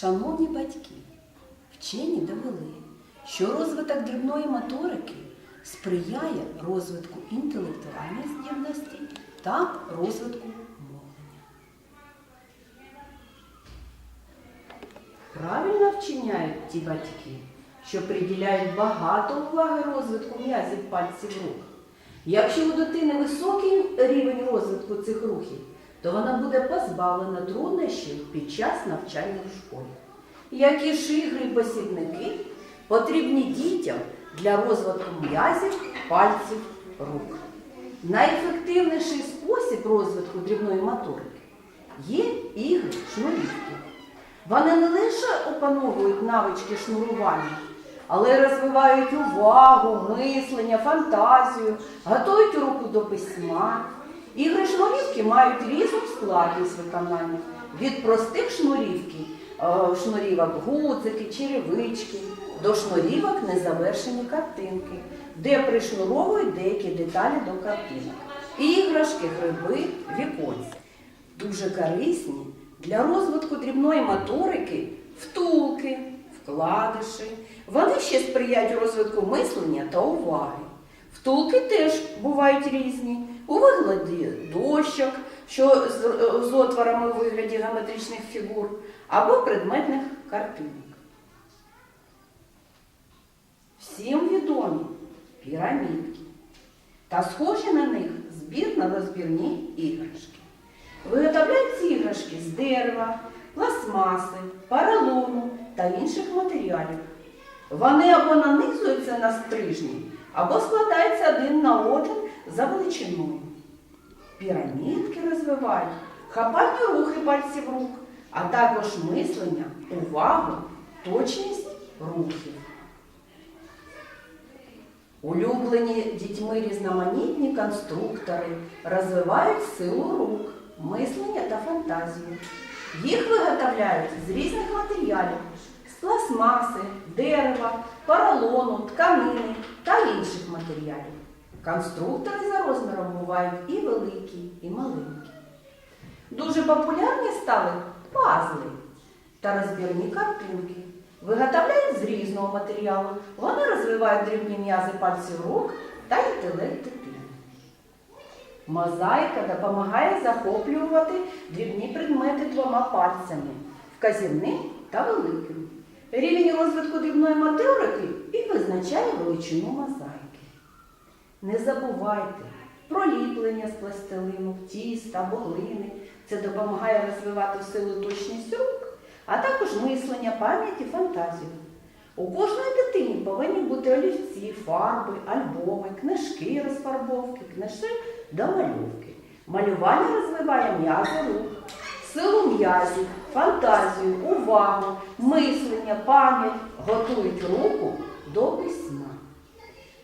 Шановні батьки, вчені довели, що розвиток дрібної моторики сприяє розвитку інтелектуальних здібностей та розвитку мовлення. Правильно вчиняють ті батьки, що приділяють багато уваги розвитку м'язів пальців рук. Якщо у дитини високий рівень розвитку цих рухів, то вона буде позбавлена труднощів під час навчання в школі. Які ж ігри і посібники потрібні дітям для розвитку м'язів пальців рук. Найефективніший спосіб розвитку дрібної моторики є ігри шнурівки. Вони не лише опановують навички шнурування, але й розвивають увагу, мислення, фантазію, готують руку до письма. Ігри шнурівки мають різну складність виконання від простих шнурівки, е, шнурівок гудзики, черевички, до шнурівок незавершені картинки, де пришнуровують деякі деталі до картинок. Іграшки, гриби, віконці дуже корисні для розвитку дрібної моторики, втулки, вкладиші. Вони ще сприяють розвитку мислення та уваги. Втулки теж бувають різні. У вигляді дощок, що з, отворами у вигляді геометричних фігур, або предметних картинок. Всім відомі пірамідки та схожі на них збірно-розбірні іграшки. Виготовляють іграшки з дерева, пластмаси, поролону та інших матеріалів. Вони або нанизуються на стрижні, або складаються один на один за величиною. Пірамідки розвивають хапальні рухи пальців рук, а також мислення, увагу, точність рухів. Улюблені дітьми різноманітні конструктори розвивають силу рук, мислення та фантазію. Їх виготовляють з різних матеріалів з пластмаси, дерева, поролону, тканини та інших матеріалів. Конструктори за розміром бувають і великі, і маленькі. Дуже популярні стали пазли та розбірні картинки. Виготовляють з різного матеріалу. Вони розвивають дрібні м'язи пальців рук та інтелект дитини. Мозаїка допомагає захоплювати дрібні предмети двома пальцями вказівним та великим. Рівень розвитку дрібної моторики і визначає величину мозаїки. Не забувайте про ліплення з пластилину, тіста або. Це допомагає розвивати силу точність рук, а також мислення, пам'ять і фантазію. У кожної дитині повинні бути олівці, фарби, альбоми, книжки розфарбовки, книжки до малювки. Малювання розвиває м'язи рук, силу м'язів, фантазію, увагу, мислення, пам'ять, готують руку до письма.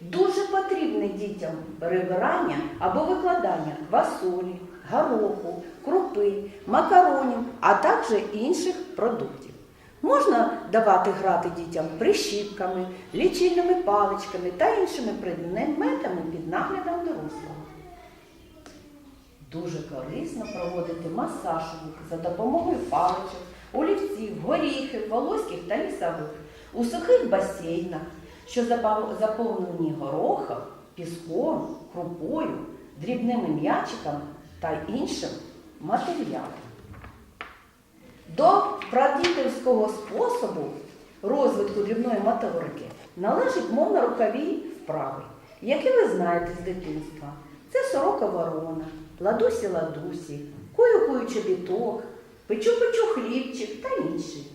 Дуже потрібне дітям перебирання або викладання квасолі, гороху, крупи, макаронів, а також інших продуктів. Можна давати грати дітям прищіпками, лічильними паличками та іншими предметами під наглядом дорослого. Дуже корисно проводити масаж рук за допомогою паличок, олівців, горіхів, волоських та лісових у сухих басейнах, що заповнені горохом, піском, крупою, дрібними м'ячиками та іншим матеріалом. До прадітівського способу розвитку дрібної моторики належить мовно-рукаві вправи, які ви знаєте з дитинства. Це сорока ворона, ладусі ладусі, кую-кую чобіток, печу-печу хлібчик та інші.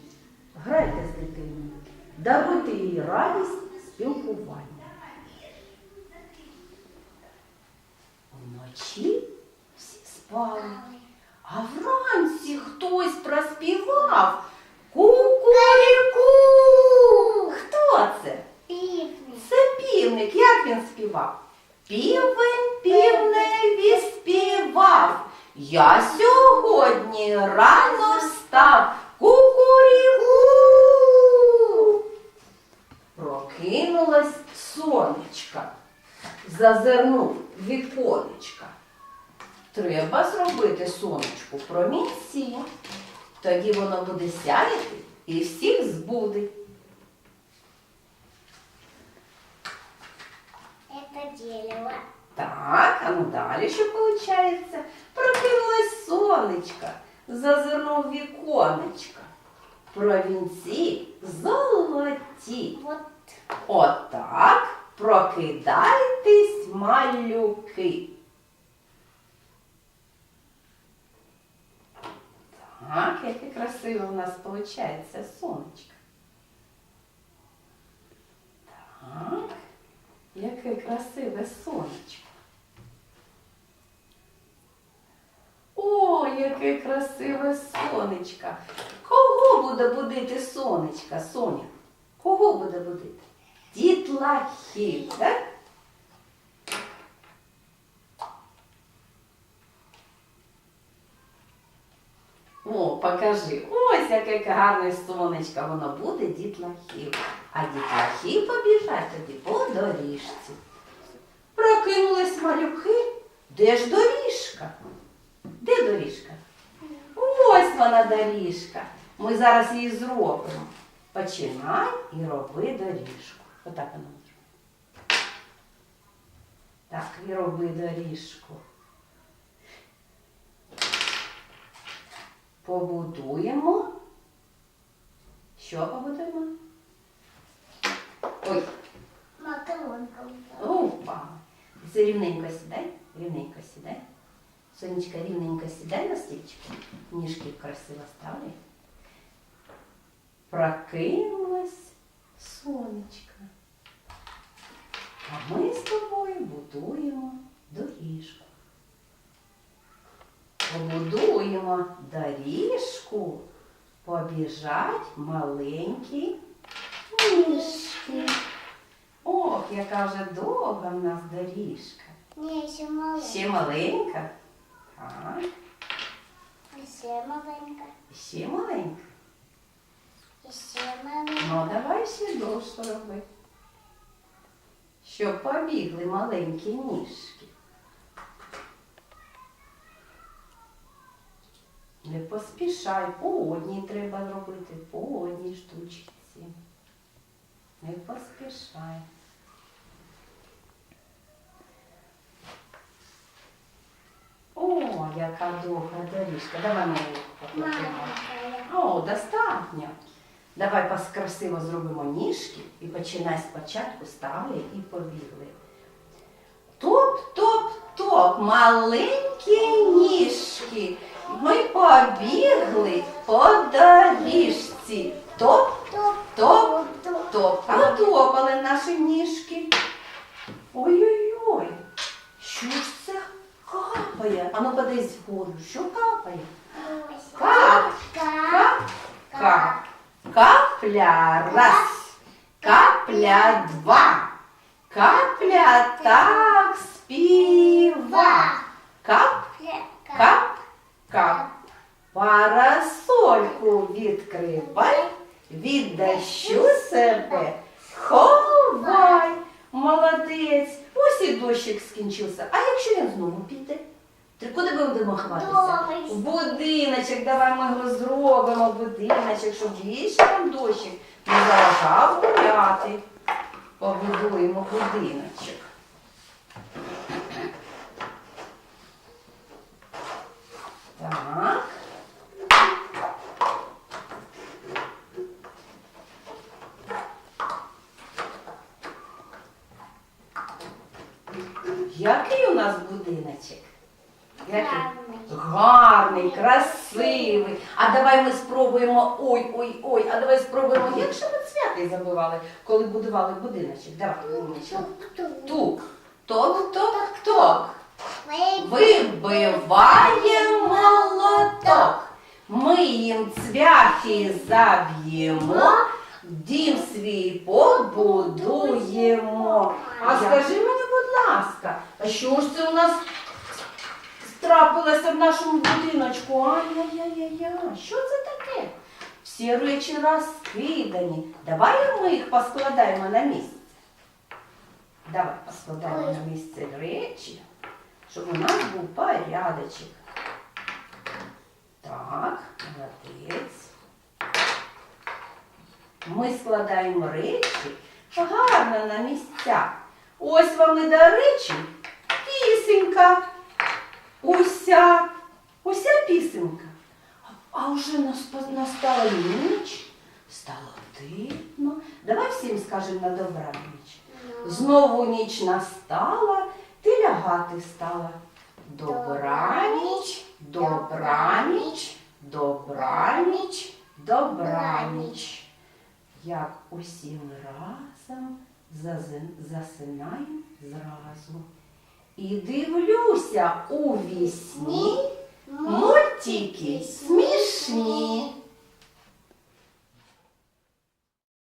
Грайте з дитиною, даруйте їй радість спілкування. Вночі всі спали, а вранці хтось проспівав кукуріку. Хто це? Це півник. Як він співав? Півень півневі співав. Я сьогодні рано встав. Кукуріку. Прокинулась сонечка. Зазирнув віконечка. Треба зробити сонечку промінці. Тоді воно буде сяяти і всіх збудить. Это дерево. Так, а ну далі що виходить? Прокинулось сонечко, зазирнув віконечко. Провінці золоті. Вот Отак прокидайтесь, малюки. Так, яке красиве у нас виходить сонечко. Так, яке красиве сонечко. О, яке красиве сонечко. Кого буде будити сонечка, Соня? Кого буде будити? Дітлахів, так? О, покажи. Ось яке гарне сонечко, воно буде дітлахів. А дітлахи побіжать тоді по доріжці. Прокинулись малюки. Де ж доріжка? Де доріжка? Ось вона доріжка. Ми зараз її зробимо. Починай і роби доріжку. Отак вона може. Так, і роби доріжку. Побудуємо. Що побудуємо? Ой, макаронка. Опа. Це рівненько сідай, рівненько сідай. Сонечка, рівненько сідай на стільчик. Ніжки красиво ставлю. Прокинулось сонечко. А ми з будуємо доріжку. Побудуємо доріжку, побіжать маленькі ніжки. Ох, яка вже довга в нас доріжка. Не, еще маленькая. Ще маленька. Так, Еще маленькая. ще маленька. Еще маленькая. Ну, давай ще довше роби. Щоб побігли маленькі ніжки. Не поспішай, по одній треба зробити, по одній штучці. Не поспішай. О, яка довга доріжка. Давай покладемо. О, достатньо. Давай красиво зробимо ніжки і починай спочатку ставили і побігли. Топ, топ, топ, маленькі ніжки. Ми побігли по доріжці. Топ, Топ, топ, топ, топ. Потопали наші ніжки. Ой-ой-ой, що ж це капає? Ану подивись вгору, що капає? Капля раз, капля два, капля так співа. Кап, кап, кап. Парасольку відкривай, від дощу себе Куди ми будемо ховатися? Дома. В будиночок, давай ми його зробимо, будиночок, щоб більше там дощик не заважав гуляти. Побудуємо будиночок. Так. Який у нас будиночок? Гарний. Красивий. А давай ми спробуємо. Ой, ой, ой, а давай спробуємо, як же ми цвяти забивали, коли будували будиночок. Давай. Тук. Ток, ток, ток. Вибиває молоток. Ми їм цвяхи заб'ємо, дім свій побудуємо. А скажи мені, будь ласка, а що ж це у нас трапилося в нашому будиночку? Ай-яй-яй-яй, що це таке? Всі речі розкидані. Давай ми їх поскладаємо на місце. Давай поскладаємо на місце речі, щоб у нас був порядочок. Так, молодець. ми складаємо речі гарно на місця. Ось вам і до речі пісенька. Уся, уся пісенька. А вже настала ніч, стало дивно. Давай всім скажемо на добраніч. Знову ніч настала, ти лягати стала. Добраніч, добраніч, добраніч, добраніч. Як усі ми разом засинаємо зразу. І дивлюся у вісні мультики смішні.